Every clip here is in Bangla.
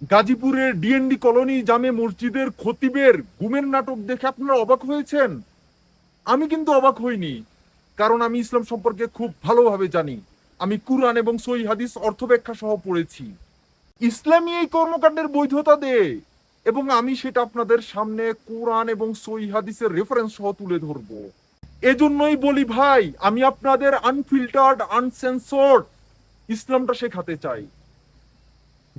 গাজীপুরের ডিএনডি কলোনি জামে মসজিদের খতিবের গুমের নাটক দেখে আপনারা অবাক হয়েছেন? আমি কিন্তু অবাক হইনি, কারণ আমি ইসলাম সম্পর্কে খুব ভালোভাবে জানি। আমি কুরআন এবং সই হাদিস অর্থব্যাখ্যা সহ পড়েছি। ইসলামী এই কর্মকাণ্ডের বৈধতা দেয়, এবং আমি সেটা আপনাদের সামনে কোরআন এবং সই হাদিসের রেফারেন্স সহ তুলে ধরবো। এজন্যই বলি ভাই, আমি আপনাদের আনফিল্টার্ড আনসেন্সর্ড ইসলামটা শেখাতে চাই।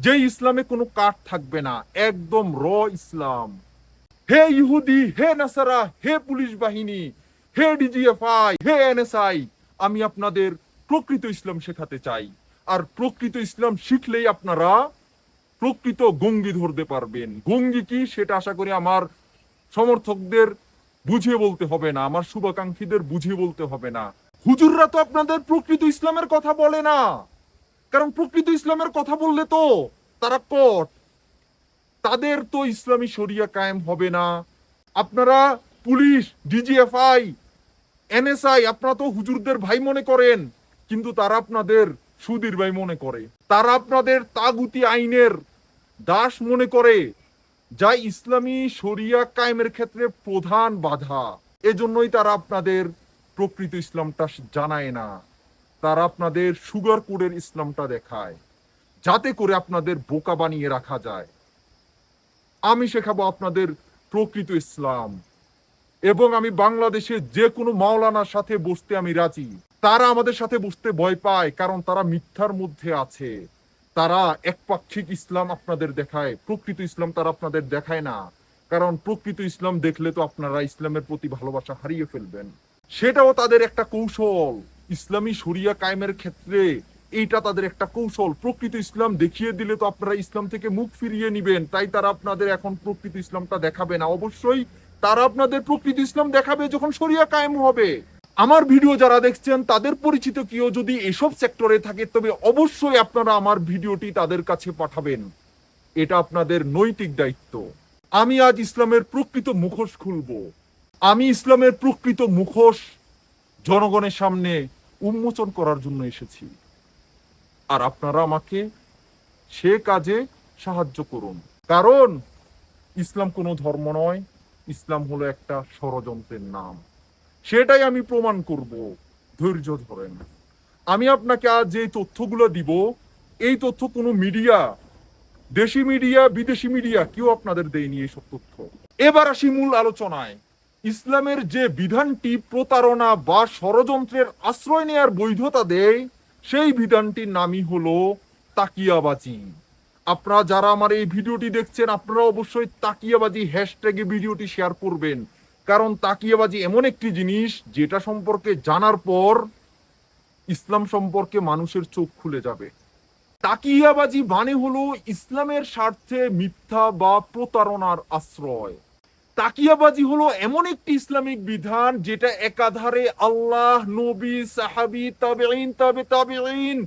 যে ইসলামে কোনো কাঠ থাকবে না, একদম র ইসলাম। হে ইহুদি, হে নাসারা, হে পুলিশ বাহিনী, হে ডিজিএফআই, হে এনএসআই, আমি আপনাদের প্রকৃত ইসলাম শেখাতে চাই। আর প্রকৃত ইসলাম শিখলেই আপনারা প্রকৃত গঙ্গি ধরতে পারবেন। গঙ্গি কি সেটা আশা করি আমার সমর্থকদের বুঝিয়ে বলতে হবে না, আমার শুভাকাঙ্ক্ষীদের বুঝিয়ে বলতে হবে না। হুজুররা তো আপনাদের প্রকৃত ইসলামের কথা বলে না। কারণ প্রকৃত ইসলামের কথা বললে তো তারা কট তাদের তো ইসলামী শরিয়া কায়েম হবে না। আপনারা পুলিশ, ডিজিএফআই, এনএসআই, আপনারা তো হুজুরদের ভাই মনে করেন, কিন্তু তারা আপনাদের সুদীর ভাই মনে করে। তারা আপনাদের তাগুতি আইনের দাস মনে করে, যা ইসলামী শরিয়া কায়েমের ক্ষেত্রে প্রধান বাধা। এজন্যই তারা আপনাদের প্রকৃত ইসলামটা জানায় না। তারা আপনাদের সুগার কোডের ইসলামটা দেখায়, যাতে করে আপনাদের বোকা বানিয়ে রাখা যায়। আমি শেখাবো আপনাদের প্রকৃত ইসলাম, এবং আমি বাংলাদেশে যে কোনো মাওলানার সাথে বসতে আমি রাজি। তারা আমাদের সাথে বসতে ভয় পায়, কারণ তারা মিথ্যার মধ্যে আছে। তারা একপাক্ষিক ইসলাম আপনাদের দেখায়, প্রকৃত ইসলাম তারা আপনাদের দেখায় না। কারণ প্রকৃত ইসলাম দেখলে তো আপনারা ইসলামের প্রতি ভালোবাসা হারিয়ে ফেলবেন। সেটাও তাদের একটা কৌশল। ইসলামী শরিয়া কায়েমের ক্ষেত্রে এইটা তাদের একটা কৌশল। প্রকৃত ইসলাম দেখিয়ে দিলে তো আপনারা ইসলাম থেকে মুখ ফিরিয়ে নিবেন, তাই তারা আপনাদের এখন প্রকৃত ইসলামটা দেখাবে না। অবশ্যই তারা আপনাদের প্রকৃত ইসলাম দেখাবে যখন শরিয়া কায়েম হবে। আমার ভিডিও যারা দেখছেন, তাদের পরিচিত কেউ যদি এসব সেক্টরে থাকে, তবে অবশ্যই আপনারা আমার ভিডিওটি তাদের কাছে পাঠাবেন। এটা আপনাদের নৈতিক দায়িত্ব। আমি আজ ইসলামের প্রকৃত মুখোশ খুলব। আমি ইসলামের প্রকৃত মুখোশ জনগণের সামনে উন্মোচন করার জন্য এসেছি। আর আপনারা আমাকে সে কাজে সাহায্য করুন। কারণ ইসলাম কোনো ধর্ম নয়, ইসলাম হলো একটা ষড়যন্ত্রের নাম। সেটাই আমি প্রমাণ করব, ধৈর্য ধরেন। আমি আপনাকে আজ যে তথ্যগুলো দিব, এই তথ্য কোনো মিডিয়া, দেশি মিডিয়া, বিদেশি মিডিয়া, কেউ আপনাদের দেয়নি এইসব তথ্য। এবার আসি মূল আলোচনায়। ইসলামের যে বিধানটি প্রতারণা বা ষড়যন্ত্রের আশ্রয় নেয়ার বৈধতা দেয়, সেই বিধানটির নামই হলো তাকিয়াবাজি। আপনারা যারা আমার এই ভিডিওটি দেখছেন, আপনারা অবশ্যই তাকিয়াবাজি হ্যাশট্যাগে ভিডিওটি শেয়ার করবেন। কারণ তাকিয়াবাজি এমন একটি জিনিস যেটা সম্পর্কে জানার পর ইসলাম সম্পর্কে মানুষের চোখ খুলে যাবে। তাকিয়াবাজি মানে হলো ইসলামের স্বার্থে মিথ্যা বা প্রতারণার আশ্রয়। তাকিয়াবাজি হলো এমন একটি ইসলামিক বিধান যেটা একাধারে আল্লাহ, নবী, সাহাবি তাবেইন তাবে তাবেইন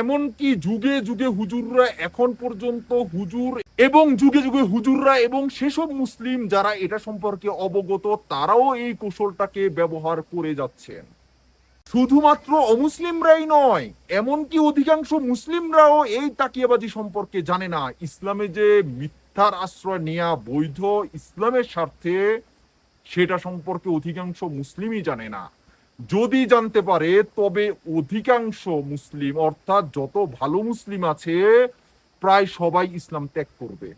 এমনকি যুগে যুগে হুজুররা এখন পর্যন্ত হুজুর এবং যুগে যুগে হুজুররা এবং সেসব মুসলিম যারা এটা সম্পর্কে অবগত, তারাও এই কৌশলটাকে ব্যবহার করে যাচ্ছেন। শুধুমাত্র অমুসলিমরাই নয়, এমনকি অধিকাংশ মুসলিমরাও এই তাকিয়াবাজি সম্পর্কে জানে না। ইসলামে যে মিথ্যার আশ্রয় নেয়া বৈধ ইসলামের স্বার্থে সেটা সম্পর্কে অধিকাংশ মুসলিমই জানে না। যদি জানতে পারে, তবে অধিকাংশ মুসলিম, অর্থাৎ যত ভালো মুসলিম আছে, প্রায় সবাই ইসলাম ত্যাগ করবে।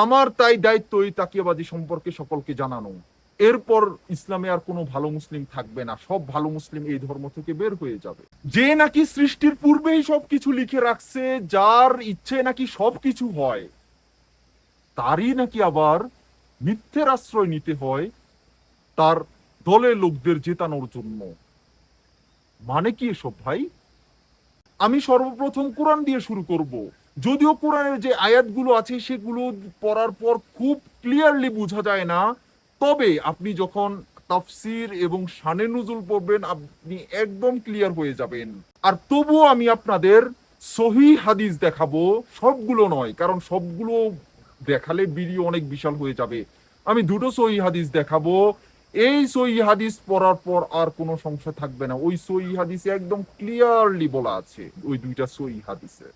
আমার তাই দায়িত্ব এই তাকিয়াবাজি সম্পর্কে সকলকে জানানো। এরপর ইসলামে আর কোনো ভালো মুসলিম থাকবে না। সব ভালো মুসলিম এই ধর্ম থেকে বের হয়ে যাবে। যে নাকি সৃষ্টির পূর্বেই সবকিছু লিখে রাখছে, যার ইচ্ছে নাকি সবকিছু হয়। তারই নাকি আবার মিথ্যের আশ্রয় নিতে হয় তার দলের লোকদের জেতানোর জন্য? মানে কি এসব ভাই? আমি সর্বপ্রথম কোরআন দিয়ে শুরু করব। যদিও কোরআনের যে আয়াতগুলো আছে সেগুলো পড়ার পর খুব ক্লিয়ারলি বোঝা যায় না। তবে আপনি যখন তাফসির এবং শানে নুজুল পড়বেন, আপনি একদম ক্লিয়ার হয়ে যাবেন। আর তবুও আমি আপনাদের সহি হাদিস দেখাবো। সবগুলো নয়, কারণ সবগুলো দেখালে ভিডিও অনেক বিশাল হয়ে যাবে আমি দুটো সহি হাদিস দেখাবো এই সহি হাদিস পড়ার পর আর কোনো সংশয় থাকবে না ওই সহি হাদিসে একদম ক্লিয়ারলি বলা আছে ওই দুইটা সহি হাদিসে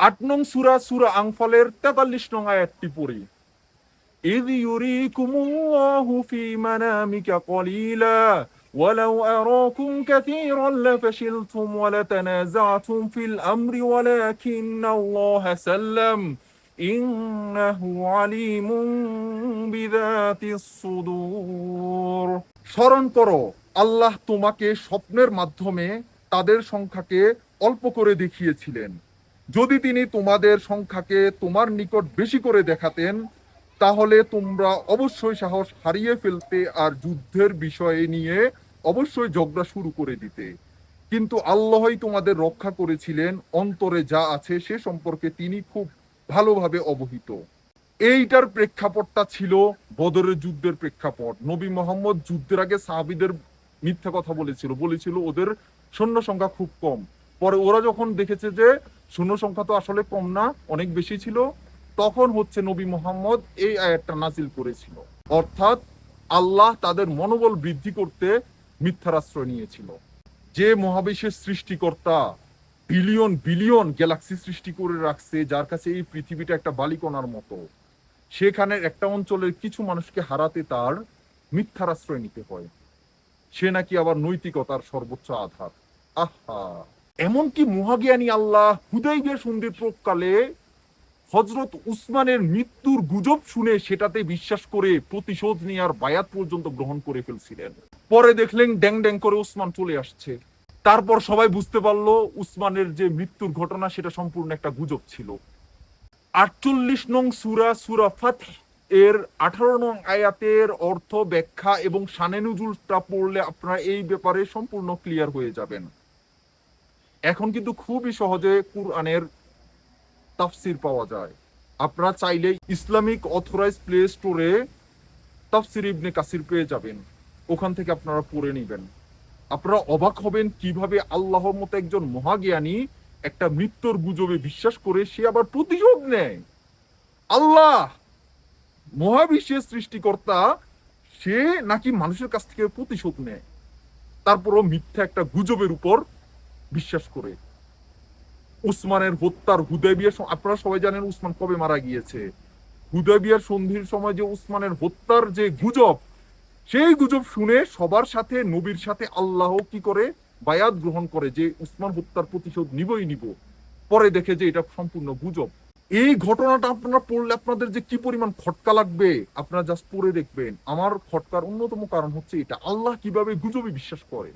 আট নং সুরা সুরা আংফলের তেতাল্লিশ নং আয়াতটি পড়ি إذ يريكم الله في منامك قليلا ولو أراكم كثيرا لفشلتم ولتنازعتم في الأمر ولكن الله سلم স্মরণ করো, আল্লাহ তোমাকে স্বপ্নের মাধ্যমে তাদের সংখ্যাকে অল্প করে দেখিয়েছিলেন। যদি তিনি তোমাদের সংখ্যাকে তোমার নিকট বেশি করে দেখাতেন, তাহলে তোমরা অবশ্যই সাহস হারিয়ে ফেলতে আর যুদ্ধের বিষয়ে নিয়ে অবশ্যই ঝগড়া শুরু করে দিতে। কিন্তু আল্লাহই তোমাদের রক্ষা করেছিলেন, অন্তরে যা আছে সে সম্পর্কে তিনি খুব ভালোভাবে অবহিত। এইটার প্রেক্ষাপটটা ছিল বদরের যুদ্ধের প্রেক্ষাপট। নবী মোহাম্মদ যুদ্ধের আগে সাহাবিদের মিথ্যা কথা বলেছিল। বলেছিল, ওদের সৈন্য সংখ্যা খুব কম। পরে ওরা যখন দেখেছে যে সৈন্য সংখ্যা তো আসলে কম না, অনেক বেশি ছিল, তখন হচ্ছে নবী মোহাম্মদ এই আয়াতটা নাজিল করেছিল। অর্থাৎ আল্লাহ তাদের মনোবল বৃদ্ধি করতে মিথ্যার আশ্রয় নিয়েছিল। যে মহাবিশ্বের সৃষ্টিকর্তা বিলিয়ন বিলিয়ন গ্যালাক্সি সৃষ্টি করে রাখছে, যার কাছে এই পৃথিবীটা একটা বালিকণার মতো। সেখানে একটা অঞ্চলের কিছু মানুষকে হারাতে তার মিথ্যার আশ্রয় নিতে হয়। সে নাকি আবার নৈতিকতার সর্বোচ্চ আধার। আহা! এমনকি মহাজ্ঞানী আল্লাহ হুদাইবিয়া সন্ধি প্রকালে হজরত উসমানের মৃত্যুর গুজব শুনে সেটাতে বিশ্বাস করে প্রতিশোধ নেওয়ার বায়াত পর্যন্ত গ্রহণ করে ফেলছিলেন। পরে দেখলেন ড্যাং ড্যাং করে উসমান চলে আসছে। তারপর সবাই বুঝতে পারল উসমানের যে মৃত্যুর ঘটনা, সেটা সম্পূর্ণ একটা গুজব ছিল। আটচল্লিশ নং সুরা সুরা ফাত এর আঠারো নং আয়াতের অর্থ ব্যাখ্যা এবং শানে নজুলটা পড়লে আপনারা এই ব্যাপারে সম্পূর্ণ ক্লিয়ার হয়ে যাবেন। এখন কিন্তু খুবই সহজে কুরআনের তাফসির পাওয়া যায়। আপনারা চাইলে ইসলামিক অথরাইজ প্লে স্টোরে তাফসির ইবনে কাসির পেয়ে যাবেন। ওখান থেকে আপনারা পড়ে নেবেন। আপনারা অবাক হবেন কীভাবে আল্লাহর মতো একজন মহাজ্ঞানী একটা মৃত্যুর গুজবে বিশ্বাস করে সে আবার প্রতিশোধ নেয়। আল্লাহ! মহাবিশ্বের সৃষ্টিকর্তা, সে নাকি মানুষের কাছ থেকে প্রতিশোধ নেয়। তারপরও মিথ্যা একটা গুজবের উপর বিশ্বাস করে। উসমানের হত্যার হুদয়বিয়ার স- আপনারা সবাই জানেন উসমান কবে মারা গিয়েছে। হুদয়বিয়ার সন্ধির সময় যে উসমানের হত্যার যে গুজব সেই গুজব শুনে সবার সাথে, নবীর সাথে আল্লাহ কি করে? বায়াত গ্রহণ করে যে উসমান হত্যার প্রতিশোধ নিবই নিব। পরে দেখে যে এটা সম্পূর্ণ গুজব। এই ঘটনাটা আপনারা পড়লে আপনাদের যে কি পরিমাণ খটকা লাগবে, আপনারা জাস্ট পড়ে দেখবেন। আমার খটকার অন্যতম কারণ হচ্ছে এটা। আল্লাহ কীভাবে গুজবে বিশ্বাস করে?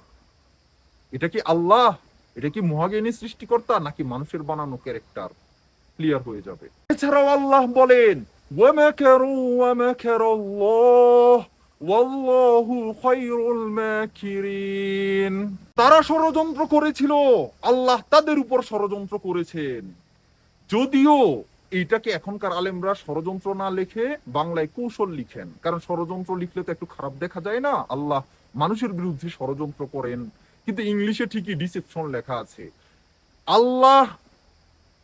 এটা কি আল্লাহ? এটা কি মহাগেনি সৃষ্টিকর্তা? নাকি মানুষের বানানো ক্যারেক্টার? ক্লিয়ার হয়ে যাবে। এছাড়াও আল্লাহ বলেন, ওয়া মাকারু ওয়া মাকারাল্লাহ। তারা ষড়যন্ত্র করেছিল, আল্লাহ তাদের উপর ষড়যন্ত্র করেছেন। যদিও এইটাকে এখনকার আলেমরা ষড়যন্ত্র না লিখে বাংলায় কৌশল লিখেন, কারণ ষড়যন্ত্র লিখলে তো একটু খারাপ দেখা যায় না? আল্লাহ মানুষের বিরুদ্ধে ষড়যন্ত্র করেন, কিন্তু ইংলিশে ঠিকই ডিসেপশন লেখা আছে। আল্লাহ,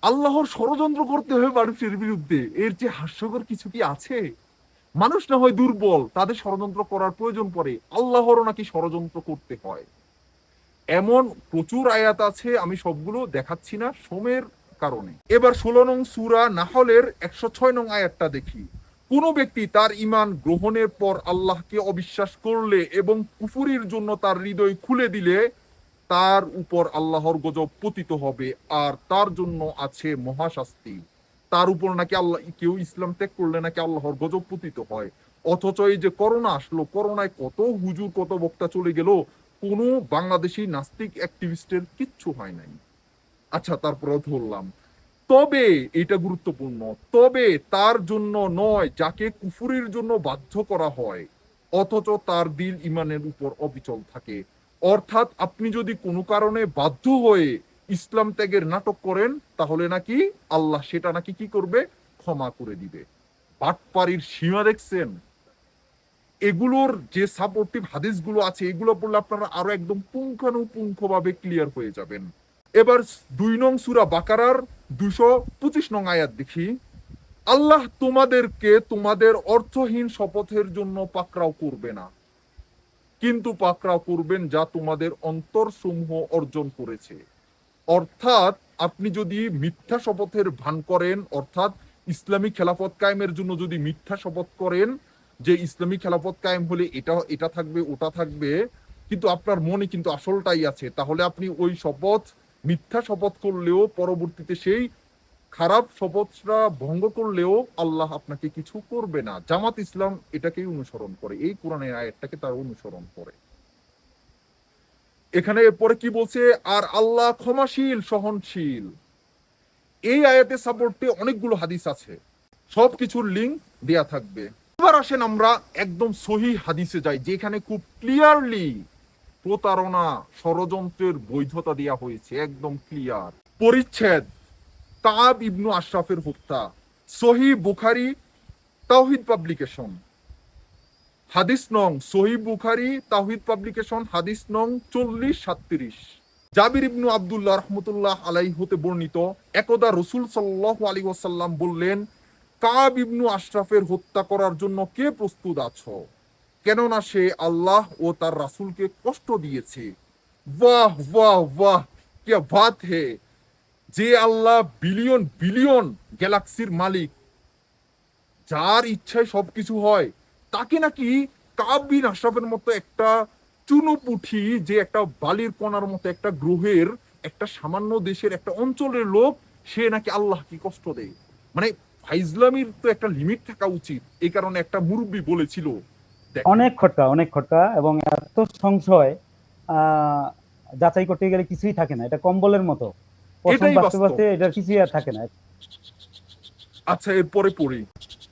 আল্লাহর ষড়যন্ত্র করতে হবে মানুষের বিরুদ্ধে, এর যে হাস্যকর কিছু কি আছে? মানুষ না হয় দুর্বল, তাদের ষড়যন্ত্র করার প্রয়োজন পড়ে, আল্লাহরও নাকি ষড়যন্ত্র করতে হয়। এমন প্রচুর আয়াত আছে, আমি সবগুলো দেখাচ্ছি না সোমের কারণে। এবার ষোলো নং সুরা নাহলের একশো ছয় নং আয়াতটা দেখি। কোন ব্যক্তি তার ইমান গ্রহণের পর আল্লাহকে অবিশ্বাস করলে এবং কুফুরির জন্য তার হৃদয় খুলে দিলে, তার উপর আল্লাহর গজব পতিত হবে, আর তার জন্য আছে মহাশাস্তি। তার উপর নাকি আল্লাহ, কেউ ইসলাম ত্যাগ করলে নাকি আল্লাহর গজব পতিত হয়। অথচ এই যে করোনা আসলো, করোনায় কত হুজুর, কত বক্তা চলে গেল, কোনো বাংলাদেশি নাস্তিক অ্যাক্টিভিস্টের কিচ্ছু হয় নাই। আচ্ছা তারপরে ধরলাম। তবে এটা গুরুত্বপূর্ণ, তবে তার জন্য নয়, যাকে কুফুরির জন্য বাধ্য করা হয়, অথচ তার দিল ইমানের উপর অবিচল থাকে। অর্থাৎ আপনি যদি কোনো কারণে বাধ্য হয়ে ইসলাম ত্যাগের নাটক করেন, তাহলে নাকি আল্লাহ সেটা নাকি কি করবে? ক্ষমা করে দিবে। বাটপাড়ির সীমা দেখছেন? এগুলোর যে সাপোর্টিভ হাদিসগুলো আছে, এগুলো পড়লে আপনারা আরও একদম পুঙ্খানুপুঙ্খভাবে ক্লিয়ার হয়ে যাবেন। এবার দুই নং সুরা বাকারার দুশো পঁচিশ নং আয়াত দেখি। আল্লাহ তোমাদেরকে তোমাদের অর্থহীন শপথের জন্য পাকড়াও করবে না। কিন্তু পাকড়াও করবেন যা তোমাদের অন্তরসমূহ অর্জন করেছে। অর্থাৎ আপনি যদি মিথ্যা শপথের ভান করেন, অর্থাৎ ইসলামী খেলাফত কায়েমের জন্য যদি মিথ্যা শপথ করেন, যে ইসলামী খেলাফত কায়েম হলে এটা এটা থাকবে, ওটা থাকবে, কিন্তু আপনার মনে কিন্তু আসলটাই আছে। তাহলে আপনি ওই শপথ, মিথ্যা শপথ করলেও পরবর্তীতে সেই খারাপ শপথটা ভঙ্গ করলেও আল্লাহ আপনাকে কিছু করবে না। জামাত ইসলাম এটাকেই অনুসরণ করে, এই কোরআনের আয়াতটাকে তার অনুসরণ করে। এখানে এরপরে কি বলছে? আর আল্লাহ ক্ষমাশীল, সহনশীল। এই আয়াতে সাপোর্টে অনেকগুলো হাদিস আছে। সবকিছুর লিঙ্ক দেয়া থাকবে। এবার আসেন আমরা একদম সহি হাদিসে যাই, যেখানে খুব ক্লিয়ারলি প্রতারণা ষড়যন্ত্রের বৈধতা দেয়া হয়েছে, একদম ক্লিয়ার পরিচ্ছেদ, কাব ইবনু আশরাফের হত্যা, সহি বুখারি, তাওহিদ পাবলিকেশন হাদিস নং সহি বুখারি তাহিদ পাবলিকেশন, হাদিস নং চল্লিশ সাতত্রিশ। জাবির ইবনু আব্দুল্লাহ রহমতুল্লাহ আলাই হতে বর্ণিত, একদা রসুল সাল্লাহ আলী ওয়াসাল্লাম বললেন, কাব ইবনু আশরাফের হত্যা করার জন্য কে প্রস্তুত আছো? কেননা সে আল্লাহ ও তার রাসূলকে কষ্ট দিয়েছে। বাহ বাহ বাহ কে বাত হে। যে আল্লাহ বিলিয়ন বিলিয়ন গ্যালাক্সির মালিক, যার ইচ্ছায় সবকিছু হয় তাকে নাকি কাব বিন আশরাফের মতো একটা চুনোপুঠি যে একটা বালির কণার মতো একটা গ্রহের একটা সামান্য দেশের একটা অঞ্চলের লোক সে নাকি আল্লাহকে কষ্ট দেয়। মানে ফাইজলামির তো একটা লিমিট থাকা উচিত। এই কারণে একটা মুরব্বী বলেছিল অনেক খটকা অনেক খটকা এবং এত সংশয় আহ, যাচাই করতে গেলে কিছুই থাকে না। এটা কম্বলের মতো। এটাই বাঁচতে বাস্তব। বাঁচতে এটার কিছুই আর থাকে না। আচ্ছা এরপরে পড়ি।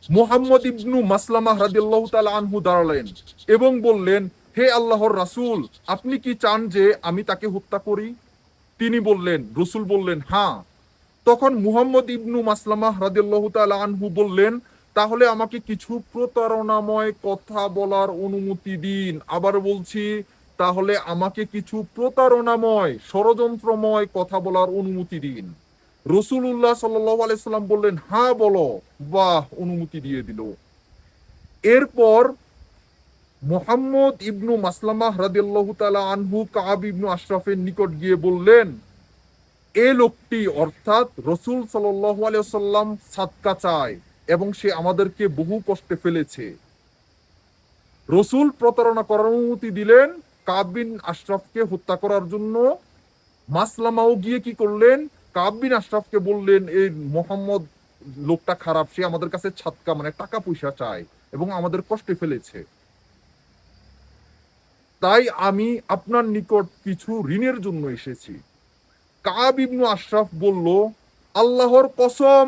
মোহাম্মদ ইবনু মাসলামা রাদিয়াল্লাহু তাআলা আনহু দাঁড়ালেন এবং বললেন, হে আল্লাহর রাসূল, আপনি কি চান যে আমি তাকে হত্যা করি? তিনি বললেন, রসূল বললেন হ্যাঁ। তখন মুহাম্মদ ইবনু মাসলামা রাদিয়াল্লাহু তাআলা আনহু বললেন, তাহলে আমাকে কিছু প্রতারণাময় কথা বলার অনুমতি দিন। আবার বলছি, তাহলে আমাকে কিছু প্রতারণাময়, ষড়যন্ত্রময় কথা বলার অনুমতি দিন। রসুল্লাহ সাল্লাম বললেন, হা, বলো। বাহ, অনুমতি দিয়ে দিল। এরপর মোহাম্মদ ইবনু মাসলামা রাদিয়াল্লাহু তাআলা আনহু কাব ইবনু আশরাফের নিকট গিয়ে বললেন, এ লোকটি অর্থাৎ রসুল সাল্লাম সাদকা চায় এবং সে আমাদেরকে বহু কষ্টে ফেলেছে। রসুল প্রতারণা করার অনুমতি দিলেন কাবিন আশরাফকে হত্যা করার জন্য। মাসলামাও গিয়ে কি করলেন কাব বিন আশরাফকে বললেন, এই মোহাম্মদ লোকটা খারাপ, সে আমাদের কাছে ছাতকা মানে টাকা পয়সা চায় এবং আমাদের কষ্টে ফেলেছে। তাই আমি আপনার নিকট কিছু ঋণের জন্য এসেছি। কাব ইবনু আশরাফ বলল, আল্লাহর কসম,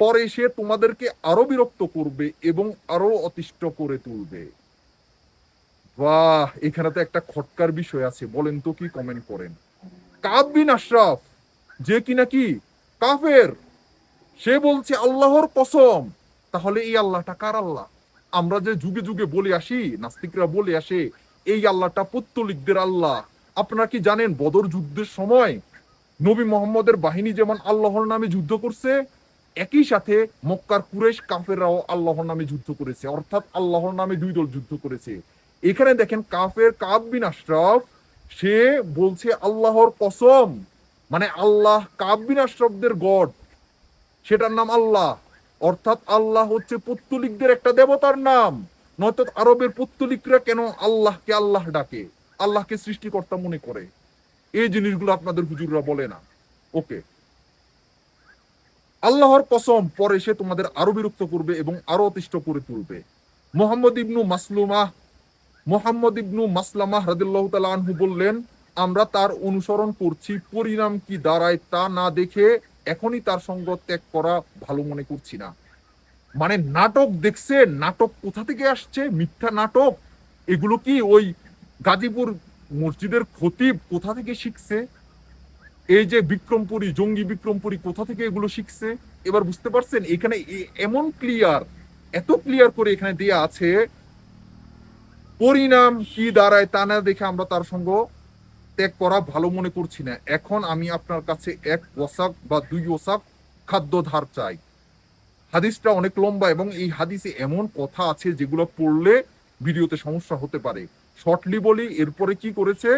পরে সে তোমাদেরকে আরও বিরক্ত করবে এবং আরও অতিষ্ঠ করে তুলবে। বাহ, এখানে তো একটা খটকার বিষয় আছে, বলেন তো কি কমেন্ট করেন? কাব বিন আশরাফ যে কি? কাফের। সে বলছে, আল্লাহর কসম। তাহলে এই আল্লাহটা কার আল্লাহ? আমরা যে যুগে যুগে বলে আসি, নাস্তিকরা বলে আসে, এই আল্লাহটা পত্তলিকদের আল্লাহ। আপনারা কি জানেন বদর যুদ্ধের সময় নবী মোহাম্মদের বাহিনী যেমন আল্লাহর নামে যুদ্ধ করছে, একই সাথে মক্কার কুরেশ কাফেররাও আল্লাহর নামে যুদ্ধ করেছে, অর্থাৎ আল্লাহর নামে দুই দল যুদ্ধ করেছে। এখানে দেখেন কাফের কাব বিন আশরাফ, সে বলছে, আল্লাহর কসম। মানে আল্লাহ কাব বিন আশরাফদের গড। সেটার নাম আল্লাহ। অর্থাৎ আল্লাহ হচ্ছে পত্তলিকদের একটা দেবতার নাম। নয়তো আরবের পত্তলিকরা কেন আল্লাহকে আল্লাহ ডাকে? আল্লাহকে সৃষ্টিকর্তা মনে করে। এই জিনিসগুলো আপনাদের হুজুররা বলে না। ওকে। আল্লাহর কসম, পরে সে তোমাদের আরও বিরক্ত করবে এবং আরও অতিষ্ঠ করে তুলবে। মোহাম্মদ ইবনু মাসলুমা, মোহাম্মদ ইবনু মাসলামা রাদিল্লাহ তাআলা আনহু বললেন আমরা তার অনুসরণ করছি, পরিণাম কি দাঁড়ায় তা না দেখে এখনই তার সঙ্গ ত্যাগ করা ভালো মনে করছি না। মানে নাটক দেখছে, নাটক কোথা থেকে আসছে? মিথ্যা নাটক? এগুলো কি ওই গাজীপুর মসজিদের খতিব কোথা থেকে শিখছে? এই যে বিক্রমপুরী, জঙ্গি বিক্রমপুরী কোথা থেকে এগুলো শিখছে? এবার বুঝতে পারছেন, এখানে এমন ক্লিয়ার, এত ক্লিয়ার করে এখানে দেয়া আছে, পরিণাম কি দাঁড়ায় তা না দেখে আমরা তার সঙ্গ ত্যাগ করা ভালো মনে করছি না। এখন আমি আপনার কাছে এক ওসাক বা দুই ওসাক খাদ্য ধার চাই। হাদিসটা অনেক লম্বা এবং এই হাদিসে এমন কথা আছে যেগুলো পড়লে ভিডিওতে সমস্যা হতে পারে। শর্টলি বলি, এরপরে কি করেছে?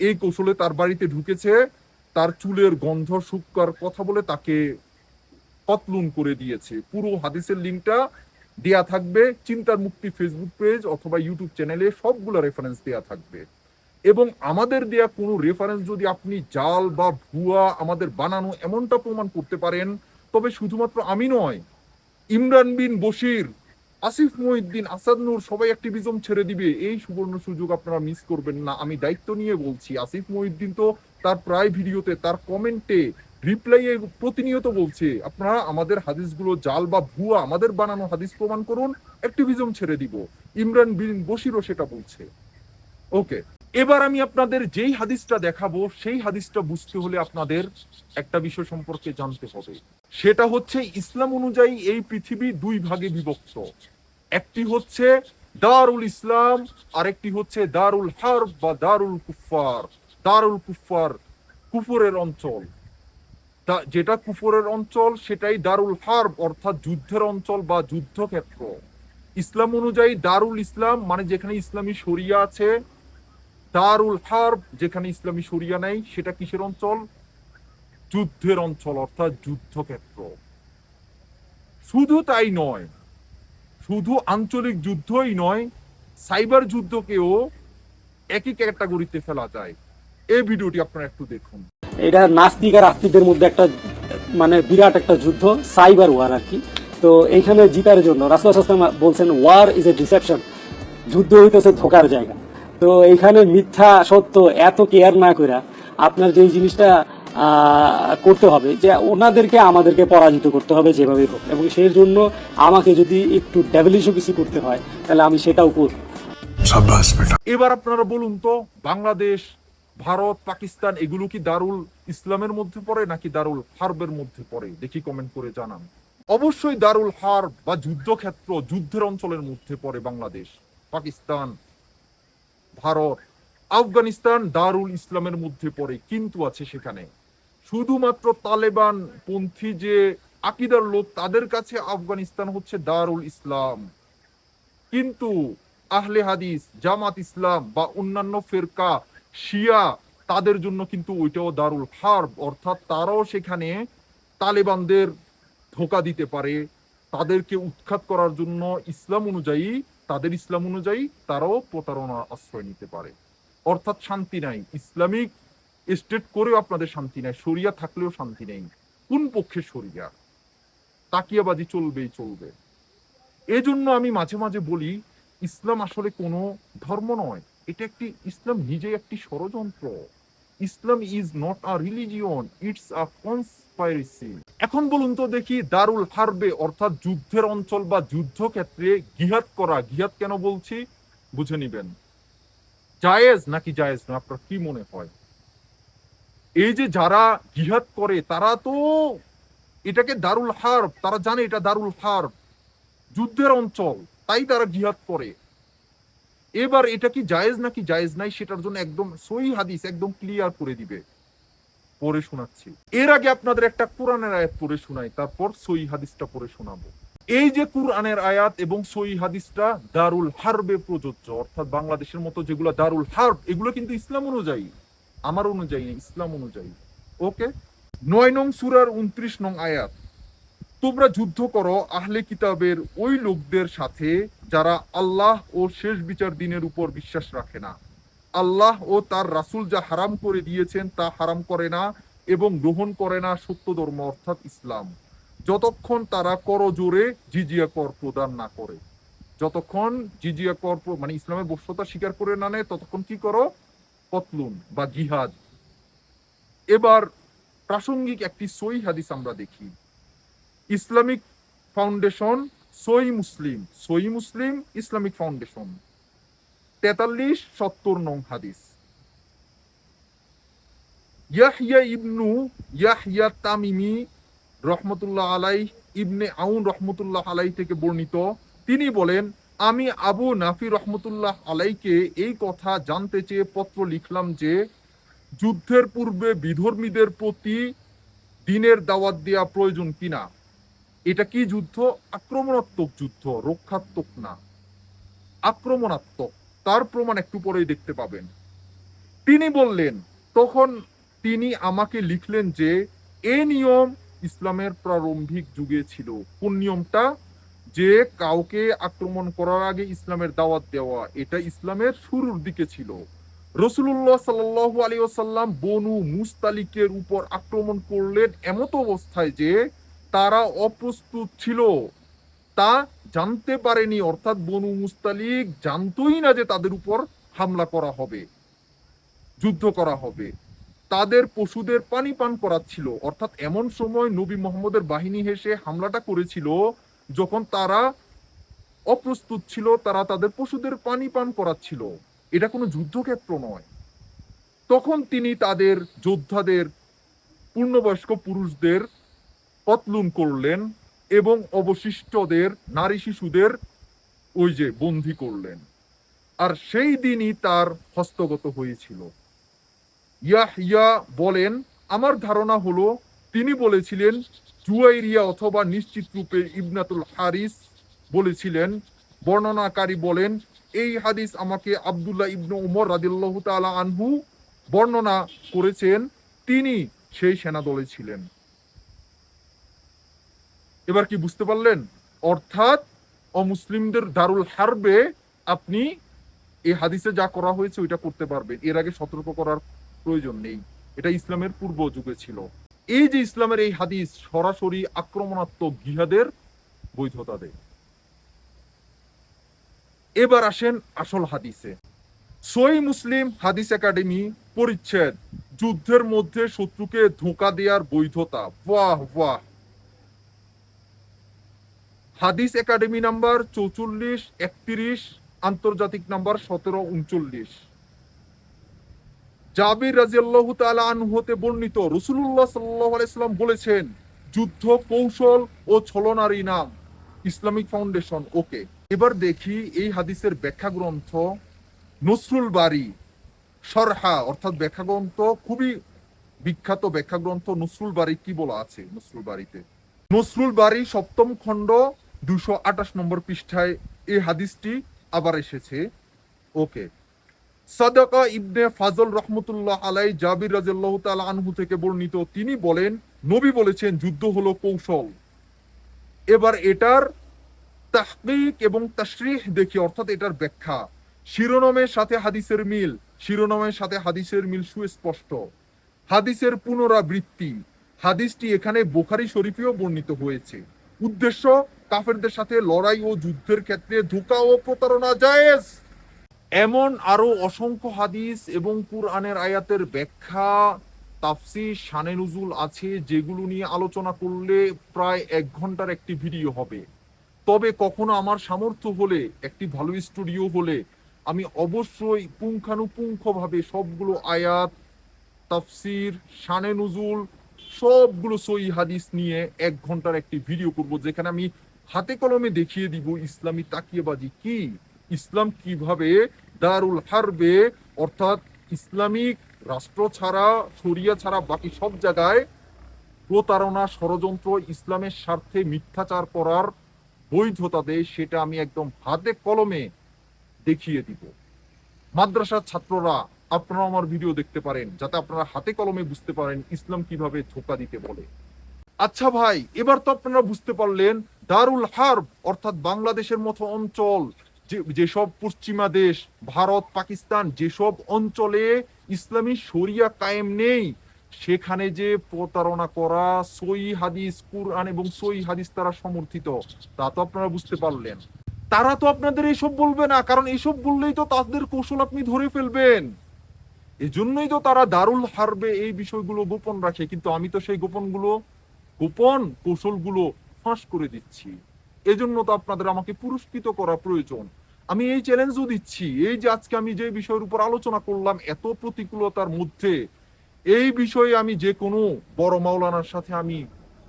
এই কৌশলে তার বাড়িতে ঢুকেছে, তার চুলের গন্ধ শুকার কথা বলে তাকে কতলুন করে দিয়েছে। পুরো হাদিসের লিঙ্কটা দেয়া থাকবে। চিন্তার মুক্তি ফেসবুক পেজ অথবা ইউটিউব চ্যানেলে সবগুলো রেফারেন্স দেয়া থাকবে। এবং আমাদের দেয়া কোনো রেফারেন্স যদি আপনি জাল বা ভুয়া আমাদের বানানো এমনটা প্রমাণ করতে পারেন, তবে শুধুমাত্র আমি নয়, ইমরান বিন বশির, আসিফ মহিউদ্দিন, আসাদ নূর সবাই অ্যাক্টিভিজম ছেড়ে দিবে। এই সুবর্ণ সুযোগ আপনারা মিস করবেন না। আমি দায়িত্ব নিয়ে বলছি, আসিফ মহিউদ্দিন তো তার প্রায় ভিডিওতে, তার কমেন্টে রিপ্লাইয়ে প্রতিনিয়ত বলছে, আপনারা আমাদের হাদিসগুলো জাল বা ভুয়া আমাদের বানানো হাদিস প্রমাণ করুন অ্যাক্টিভিজম ছেড়ে দিব। ইমরান বিন বশিরও সেটা বলছে। ওকে এবার আমি আপনাদের যেই হাদিসটা দেখাবো, সেই হাদিসটা বুঝতে হলে আপনাদের একটা বিষয় সম্পর্কে জানতে হবে। সেটা হচ্ছে ইসলাম অনুযায়ী এই পৃথিবী দুই ভাগে বিভক্ত। একটি হচ্ছে দারুল ইসলাম, আরেকটি হচ্ছে দারুল হারব বা দারুল কুফার দারুল কুফার কুফরের অঞ্চল। যেটা কুফরের অঞ্চল, সেটাই দারুল হারব, অর্থাৎ যুদ্ধের অঞ্চল বা যুদ্ধক্ষেত্র। ইসলাম অনুযায়ী দারুল ইসলাম মানে যেখানে ইসলামী শরিয়া আছে দারুল হারব, যেখানে ইসলামী শরিয়া নেই, সেটা কিসের অঞ্চল? যুদ্ধের অঞ্চল, অর্থাৎ যুদ্ধক্ষেত্র। শুধু তাই নয়, শুধু আঞ্চলিক যুদ্ধই নয়, সাইবার যুদ্ধকেও একই ক্যাটাগরিতে ফেলা যায়। এই ভিডিওটি আপনারা একটু দেখুন। এটা নাস্তিক আর আস্তিকদের মধ্যে একটা মানে বিরাট একটা যুদ্ধ, সাইবার ওয়ার আর কি। তো এইখানে জিতার জন্য রাসুল বলছেন ওয়ার ইজ এ ডিসেপশন যুদ্ধ হইতেছে ধোকার জায়গা। তো এইখানে মিথ্যা সত্য এত কেয়ার না করে আপনার যে জিনিসটা করতে হবে যে ওনাদেরকে আমাদেরকে পরাজিত করতে হবে যেভাবে হোক। এবং সেই জন্য আমাকে যদি একটু ডেভেলিশও কিছু করতে হয় তাহলে আমি সেটাও করব। এবার আপনারা বলুন তো বাংলাদেশ ভারত পাকিস্তান এগুলো কি দারুল ইসলামের মধ্যে পড়ে নাকি দারুল হার্বের মধ্যে পড়ে? দেখি কমেন্ট করে জানান। অবশ্যই দারুল হার্ব বা যুদ্ধক্ষেত্র যুদ্ধের অঞ্চলের মধ্যে পড়ে বাংলাদেশ পাকিস্তান ভারত, আফগানিস্তান, দারুল ইসলামের মধ্যে পড়ে, কিন্তু আছে সেখানে। শুধুমাত্র তালেবান পন্থী যে আকিদার লোক তাদের কাছে আফগানিস্তান হচ্ছে দারুল ইসলাম। কিন্তু আহলে হাদিস, জামাত ইসলাম বা অন্যান্য ফেরকা, শিয়া, তাদের জন্য কিন্তু ওইটাও দারুল হার্ব। অর্থাৎ তারাও সেখানে তালেবানদের ধোকা দিতে পারে। তাদেরকে উৎখাত করার জন্য ইসলাম অনুযায়ী তাদের ইসলাম অনুযায়ী তারাও প্রতারণার আশ্রয় নিতে পারে। অর্থাৎ শান্তি নাই। ইসলামিক স্টেট করেও আপনাদের শান্তি নাই। শরিয়া থাকলেও শান্তি নেই। কোন পক্ষে শরিয়া? তাকিয়াবাজি চলবেই চলবে। এজন্য আমি মাঝে মাঝে বলি, ইসলাম আসলে কোনো ধর্ম নয়। এটা একটি, ইসলাম নিজে একটি ষড়যন্ত্র। Islam is not a religion it's a conspiracy এখন বলুন তো দেখি দারুল হারবে, অর্থাৎ যুদ্ধের অঞ্চল বা যুদ্ধক্ষেত্রে গিহাত করা গিহাত কেন বলছি? বুঝে নিবেন। জায়েজ নাকি জায়েজ না আপনার কি মনে হয়? এই যে যারা জিহাদ করে, তারা তো এটাকে দারুল হার্ব, তারা জানে এটা দারুল হার্ব। যুদ্ধের অঞ্চল, তাই তারা জিহাদ করে। এবার এটা কি জায়েজ নাকি জায়েজ নাই, সেটার জন্য একদম সই হাদিস, একদম ক্লিয়ার করে দিবে। পড়ে শোনাচ্ছি। এর আগে আপনাদের একটা কোরআনের আয়াত পড়ে শোনাই, তারপর সই হাদিসটা পড়ে শোনাবো। এই যে কোরআনের আয়াত এবং সই হাদিসটা দারুল হারবে প্রযোজ্য, অর্থাৎ বাংলাদেশের মতো যেগুলো দারুল হার্ব, এগুলো কিন্তু ইসলাম অনুযায়ী, আমার অনুযায়ী ইসলাম অনুযায়ী। ওকে? নয় নং সুরার উনত্রিশ নং আয়াত। তোমরা যুদ্ধ করো আহলে কিতাবের ওই লোকদের সাথে যারা আল্লাহ ও শেষ বিচার দিনের উপর বিশ্বাস রাখে না। আল্লাহ ও তার রাসূল যা হারাম করে দিয়েছেন তা হারাম করে না এবং গ্রহণ করে না সত্য ধর্ম, অর্থাৎ ইসলাম। যতক্ষণ তারা করজোরে জিজিয়া কর প্রদান না করে। যতক্ষণ জিজিয়া কর মানে ইসলামের বস্যতা স্বীকার করে না নেয়, ততক্ষণ কি করো? পতলুন বা জিহাদ। এবার প্রাসঙ্গিক একটি সই হাদিস আমরা দেখি। ইসলামিক ফাউন্ডেশন সই মুসলিম। সই মুসলিম, ইসলামিক ফাউন্ডেশন। তেতাল্লিশ, সত্তর নং হাদিস। ইয়াহিয়া ইবনু ইয়াহিয়া তামিমি রহমতুল্লাহ আলাই ইবনে আউন রহমতুল্লাহ আলাই থেকে বর্ণিত। তিনি বলেন, আমি আবু নাফি রহমতুল্লাহ আলাইকে এই কথা জানতে চেয়ে পত্র লিখলাম যে, যুদ্ধের পূর্বে বিধর্মীদের প্রতি দিনের দাওয়াত দেওয়া প্রয়োজন কিনা? এটা কি যুদ্ধ? আক্রমণাত্মক যুদ্ধ, রক্ষাত্মক না। আক্রমণাত্মক। তার প্রমাণ একটু পরেই দেখতে পাবেন। তিনি বললেন, তখন তিনি আমাকে লিখলেন যে, এ নিয়ম ইসলামের প্রারম্ভিক যুগে ছিল। কোন নিয়মটা? যে কাউকে আক্রমণ করার আগে ইসলামের দাওয়াত দেওয়া, এটা ইসলামের শুরুর দিকে ছিল। রসুল্লাহ সাল্লাল্লাহু আলী ওসাল্লাম বনু মুস্তালিকের উপর আক্রমণ করলেন এমত অবস্থায় যে, তারা অপ্রস্তুত ছিল। তা জানতে পারেনি। অর্থাৎ বনু মুস্তালিক জানতোই না যে তাদের উপর হামলা করা হবে, যুদ্ধ করা হবে। তাদের পশুদের পানি পান করাচ্ছিল। অর্থাৎ এমন সময় নবী মোহাম্মদের বাহিনী হেসে হামলাটা করেছিল, যখন তারা অপ্রস্তুত ছিল, তারা তাদের পশুদের পানি পান করাচ্ছিল। এটা কোনো যুদ্ধক্ষেত্র নয়। তখন তিনি তাদের যোদ্ধাদের, পূর্ণবয়স্ক পুরুষদের কতলুন করলেন। এবং অবশিষ্টদের, নারী শিশুদের ওই যে বন্দি করলেন। আর সেই দিনই তার হস্তগত হয়েছিল। ইয়াহিয়া বলেন, আমার ধারণা হলো, তিনি বলেছিলেন, জুয়াইরিয়া অথবা নিশ্চিত রূপে ইবনাতুল হারিস বলেছিলেন। বর্ণনাকারী বলেন, এই হাদিস আমাকে আব্দুল্লাহ ইবনু উমর রাদিল্লাহ তাআলা আনহু বর্ণনা করেছেন, তিনি সেই সেনাদলে ছিলেন। এবার কি বুঝতে পারলেন? অর্থাৎ অমুসলিমদের দারুল হারবে আপনি এই হাদিসে যা করা হয়েছে ওইটা করতে পারবেন। এর আগে সতর্ক করার প্রয়োজন নেই। এটা ইসলামের পূর্ব যুগে ছিল। এই যে ইসলামের এই হাদিস সরাসরি আক্রমণাত্মক জিহাদের বৈধতা দেয়। এবার আসেন আসল হাদিসে। সই মুসলিম হাদিস একাডেমি পরিচ্ছেদ। যুদ্ধের মধ্যে শত্রুকে ধোঁকা দেওয়ার বৈধতা। বাহ বাহ হাদিস একাডেমি নাম্বার চৌচল্লিশ, একত্রিশ, আন্তর্জাতিক নাম্বার সতেরো, উনচল্লিশ। জাবির রাজিয়াল্লাহু তাআলা আনহু হতে বর্ণিত রসুল্লাহ সাল্লাল্লাহু আলাইহি সাল্লাম বলেছেন, যুদ্ধ, কৌশল ও ছলনারই নাম। Islamic foundation, okay. এবার দেখি এই হাদিসের ব্যাখ্যা গ্রন্থ নসরুল বাড়ি সরহা অর্থাৎ ব্যাখ্যা গ্রন্থ, খুবই বিখ্যাত ব্যাখ্যা গ্রন্থ নসরুল বাড়ি কি বলা আছে নসরুল বাড়িতে নসরুল বাড়ি সপ্তম খণ্ড দুশো আঠাশ নম্বর পৃষ্ঠায় এই হাদিসটি আবার এসেছে। ওকে। সাদাকা ইবনে ফাজল রহমতুল্লাহ আলাই জাবির রাজিয়াল্লাহ তাআলা আনহু থেকে বর্ণিত তিনি বলেন, নবী বলেছেন যুদ্ধ হলো কৌশল। এবার এটার তাহকিক এবং তাশরিহ দেখি, অর্থাৎ এটার ব্যাখ্যা। শিরোনামের সাথে হাদিসের মিল, শিরোনামের সাথে হাদিসের মিল সুস্পষ্ট। হাদিসের পুনরাবৃত্তি, হাদিসটি এখানে বোখারি শরীফেও বর্ণিত হয়েছে। উদ্দেশ্য কাফেরদের সাথে লড়াই ও যুদ্ধের ক্ষেত্রে ধোঁকা ও প্রতারণা জায়েজ। এমন আরও অসংখ্য হাদিস এবং কুরআনের আয়াতের ব্যাখ্যা, তাফসির, শানে নুজুল আছে, যেগুলো নিয়ে আলোচনা করলে প্রায় এক ঘণ্টার একটি ভিডিও হবে। তবে কখনো আমার সামর্থ্য হলে, একটি ভালো স্টুডিও হলে, আমি অবশ্যই পুঙ্খানুপুঙ্খভাবে সবগুলো আয়াত, তাফসির, শানে নুজুল, সবগুলো সই হাদিস নিয়ে এক ঘণ্টার একটি ভিডিও করব, যেখানে আমি হাতে কলমে দেখিয়ে দিব ইসলামী তাকিয়াবাজি কি? ইসলাম কীভাবে দারুল হারবে? অর্থাৎ ইসলামিক রাষ্ট্র ছাড়া, শরিয়া ছাড়া, বাকি সব জায়গায় প্রতারণা ষড়যন্ত্র, ইসলামের স্বার্থে মিথ্যাচার করার বৈধতা দেয়, সেটা আমি একদম হাতে কলমে দেখিয়ে দিব। মাদ্রাসার ছাত্ররা আপনারা আমার ভিডিও দেখতে পারেন, যাতে আপনারা হাতে কলমে বুঝতে পারেন ইসলাম কীভাবে ধোকা দিতে বলে। আচ্ছা ভাই, এবার তো আপনারা বুঝতে পারলেন দারুল হার্ব, অর্থাৎ বাংলাদেশের মতো অঞ্চল যেসব পশ্চিমা দেশ, ভারত, পাকিস্তান, যেসব অঞ্চলে ইসলামী শরিয়া কায়েম নেই, সেখানে যে প্রতারণা করা সই হাদিস, কুরআন এবং সই হাদিস তারা সমর্থিত, তা তো আপনারা বুঝতে পারলেন। তারা তো আপনাদের এইসব বলবে না, কারণ এইসব বললেই তো তাদের কৌশল আপনি ধরে ফেলবেন। এজন্যই তো তারা দারুল হারবে এই বিষয়গুলো গোপন রাখে, কিন্তু আমি তো সেই গোপনগুলো, গোপন কৌশলগুলো ফাঁস করে দিচ্ছি। এজন্য তো আপনাদের আমাকে পুরস্কৃত করা প্রয়োজন। আমি এই চ্যালেঞ্জও দিচ্ছি। এই যে আজকে আমি যে বিষয়ের উপর আলোচনা করলাম, এত প্রতিকূলতার মধ্যে, এই বিষয়ে আমি যে কোনো বড় মাওলানার সাথে আমি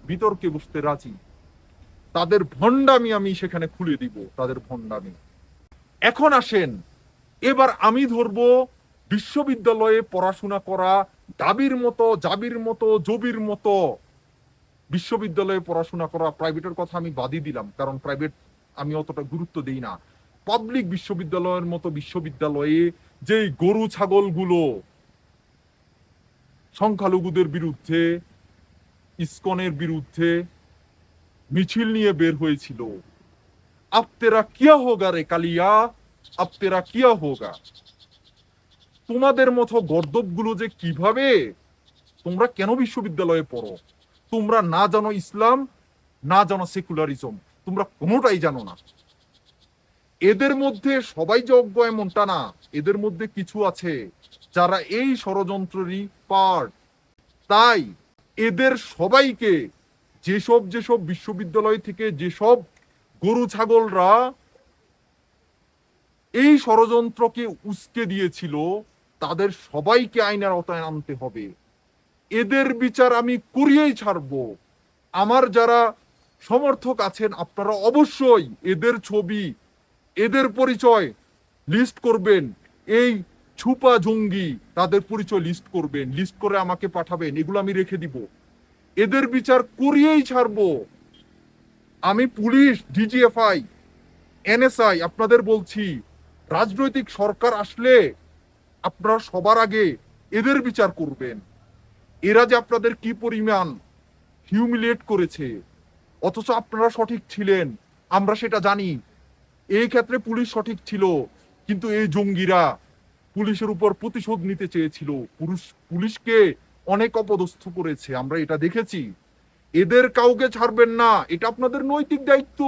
বিতর্কে বসতে রাজি। তাদের ভণ্ডামি আমি সেখানে খুলে দিব, তাদের ভণ্ডামি। এখন আসেন, এবার আমি ধরবো বিশ্ববিদ্যালয়ে পড়াশোনা করা দাবির মতো, জাবির মতো, জবির মতো বিশ্ববিদ্যালয়ে পড়াশোনা করা প্রাইভেটের কথা আমি বাদই দিলাম, কারণ প্রাইভেট আমি অতটা গুরুত্ব দিই না। পাবলিক বিশ্ববিদ্যালয়ের মতো বিশ্ববিদ্যালয়ে যেই গরু ছাগলগুলো সংখ্যালঘুদের বিরুদ্ধে, ইস্কনের বিরুদ্ধে মিছিল নিয়ে বের হয়েছিল। আব তেরা কিয়া হোগা রে কালিয়া? আব তেরা কিয়া হোগা? তোমাদের মতো গর্দবগুলো যে কীভাবে? তোমরা কেন বিশ্ববিদ্যালয়ে পড়ো? তোমরা না জানো ইসলাম, না জানো সেকুলারিজম। তোমরা কোনোটাই জানো না। এদের মধ্যে সবাই যে অজ্ঞ এমনটা না। এদের মধ্যে কিছু আছে যারা এই ষড়যন্ত্রেরই পার্ট তাই এদের সবাইকে যেসব যেসব বিশ্ববিদ্যালয় থেকে যেসব গরু ছাগলরা এই ষড়যন্ত্রকে উস্কে দিয়েছিল, তাদের সবাইকে আইনের আওতায় আনতে হবে। এদের বিচার আমি করিয়েই ছাড়ব। আমার যারা সমর্থক আছেন, আপনারা অবশ্যই এদের ছবি, এদের পরিচয় লিস্ট করবেন। এই ছুপা জঙ্গি তাদের পরিচয় লিস্ট করবেন। লিস্ট করে আমাকে পাঠাবেন। এগুলো আমি রেখে দিব। এদের বিচার করিয়েই ছাড়বো। আমি পুলিশ ডিজিএফআই এনএসআই আপনাদের বলছি, রাজনৈতিক সরকার আসলে আপনারা সবার আগে এদের বিচার করবেন। এরা যে আপনাদের কি পরিমাণ হিউমিলিয়েট করেছে, অথচ আপনারা সঠিক ছিলেন, আমরা সেটা জানি। এই ক্ষেত্রে পুলিশ সঠিক ছিল, কিন্তু এই জঙ্গিরা পুলিশের উপর প্রতিশোধ নিতে চেয়েছিল। পুরুষ, পুলিশকে অনেক অপদস্থ করেছে, আমরা এটা দেখেছি। এদের কাউকে ছাড়বেন না, এটা আপনাদের নৈতিক দায়িত্ব।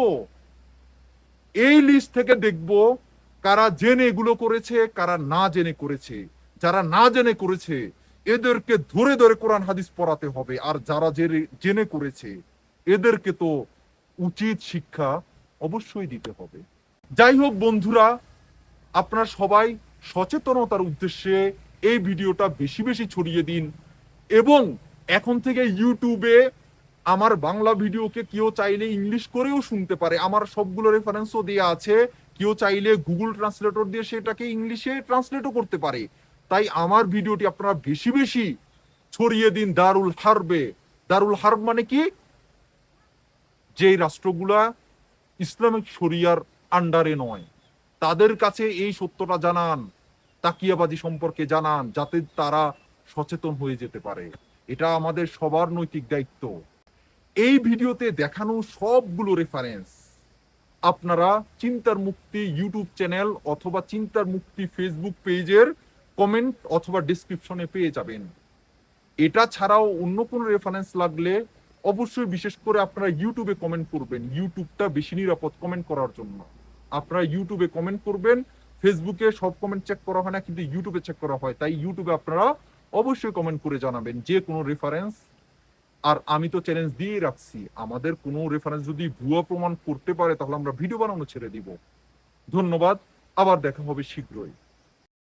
এই লিস্ট থেকে দেখব কারা জেনে এগুলো করেছে, কারা না জেনে করেছে। যারা না জেনে করেছে এদেরকে ধরে ধরে কোরআন হাদিস পড়াতে হবে। আর যারা জেনে- করেছে, এদেরকে তো উচিত শিক্ষা অবশ্যই দিতে হবে। যাই হোক বন্ধুরা, আপনারা সবাই সচেতনতার উদ্দেশ্যে এই ভিডিওটা বেশি বেশি ছড়িয়ে দিন এবং এখন থেকে ইউটিউবে আমার বাংলা ভিডিওকে কেউ চাইলে ইংলিশ করেও শুনতে পারে। আমার সবগুলো রেফারেন্সও দেওয়া আছে। কেউ চাইলে গুগল ট্রান্সলেটর দিয়ে সেটাকে ইংলিশে ট্রান্সলেটও করতে পারে। তাই আমার ভিডিওটি আপনারা বেশি বেশি ছড়িয়ে দিন, দারুল হারবে। দারুল হার্ব মানে কি? যে রাষ্ট্রগুলা ইসলামিক শরিয়ার আন্ডারে নয়, তাদের কাছে এই সত্যটা জানান, তাকিয়াবাজি সম্পর্কে জানান, যাতে তারা সচেতন হয়ে যেতে পারে। এটা আমাদের সবার নৈতিক দায়িত্ব। এই ভিডিওতে দেখানো সবগুলো রেফারেন্স আপনারা চিন্তার মুক্তি ইউটিউব চ্যানেল অথবা চিন্তার মুক্তি ফেসবুক পেজের কমেন্ট অথবা ডিসক্রিপশনে পেয়ে যাবেন। এটা ছাড়াও অন্য কোনো রেফারেন্স লাগলে অবশ্যই বিশেষ করে আপনারা ইউটিউবে কমেন্ট করবেন। ইউটিউবটা বেশি নিরাপদ কমেন্ট করার জন্য। আপনারা ইউটিউবে কমেন্ট করবেন ফেসবুকে সব কমেন্ট চেক করা হয় না, কিন্তু ইউটিউবে চেক করা হয়। তাই ইউটিউবে আপনারা অবশ্যই কমেন্ট করে জানাবেন যে কোনো রেফারেন্স আর আমি তো চ্যালেঞ্জ দিয়ে রাখছি। আমাদের কোনো রেফারেন্স যদি ভুয়া প্রমাণ করতে পারে, তাহলে আমরা ভিডিও বানানো ছেড়ে দিব। ধন্যবাদ। আবার দেখা হবে শীঘ্রই।